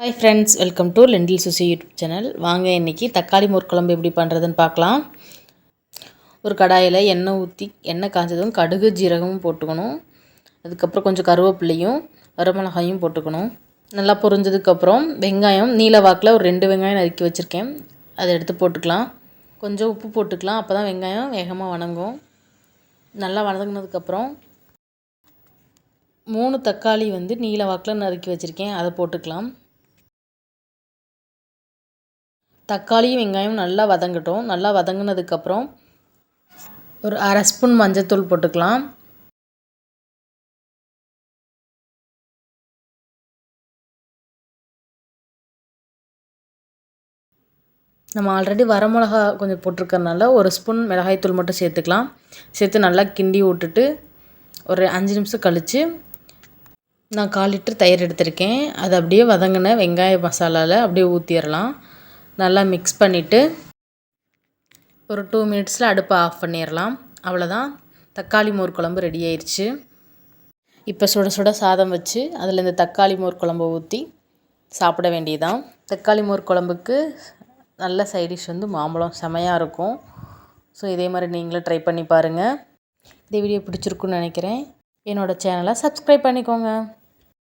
Hi friends welcome to லெண்டில் Suchi YouTube channel வாங்க இன்றைக்கி தக்காளி மோர் குழம்பு எப்படி பண்ணுறதுன்னு பார்க்கலாம். ஒரு கடாயில் எண்ணெய் ஊற்றி எண்ணெய் காய்ச்சதும் கடுகு ஜீரகமும் போட்டுக்கணும். அதுக்கப்புறம் கொஞ்சம் கருவேப்பிலையும் வரமிளகாயும் போட்டுக்கணும். நல்லா பொரிஞ்சதுக்கப்புறம் வெங்காயம் நீல வாக்கில் ஒரு ரெண்டு வெங்காயம் நறுக்கி வச்சுருக்கேன். அதை எடுத்து போட்டுக்கலாம். கொஞ்சம் உப்பு போட்டுக்கலாம் அப்போ தான் வெங்காயம் வேகமாக வணங்கும். நல்லா வதங்கினதுக்கப்புறம் மூணு தக்காளி வந்து நீல வாக்கில் நறுக்கி வச்சுருக்கேன். அதை போட்டுக்கலாம். தக்காளியும் வெங்காயம் நல்லா வதங்கட்டும். நல்லா வதங்கினதுக்கப்புறம் ஒரு அரை ஸ்பூன் மஞ்சத்தூள் போட்டுக்கலாம். நம்ம ஆல்ரெடி வரமிளகா கொஞ்சம் போட்டிருக்கறனால ஒரு ஸ்பூன் மிளகாய்த்தூள் மட்டும் சேர்த்துக்கலாம். சேர்த்து நல்லா கிண்டி விட்டுட்டு ஒரு அஞ்சு நிமிஷம் கழித்து நான் கால் லிட்டர் தயிர் எடுத்திருக்கேன். அதை அப்படியே வதங்கின வெங்காய மசாலாவில் அப்படியே ஊற்றிடலாம் நல்லா மிக்ஸ் பண்ணிவிட்டு ஒரு டூ மினிட்ஸில் அடுப்பை ஆஃப் பண்ணிடலாம் அவ்வளோதான் தக்காளி மோர் குழம்பு ரெடி ஆயிடுச்சு இப்போ சுட சுட சாதம் வச்சு அதில் இந்த தக்காளி மோர் குழம்பை ஊற்றி சாப்பிட வேண்டியதான் தக்காளி மோர் குழம்புக்கு நல்ல சைடிஷ் வந்து மாம்பழம். செமையாக இருக்கும். ஸோ இதே மாதிரி நீங்களும் ட்ரை பண்ணி பாருங்கள் இந்த வீடியோ பிடிச்சிருக்குன்னு நினைக்கிறேன். என்னோடய சேனலை சப்ஸ்கிரைப் பண்ணிக்கோங்க.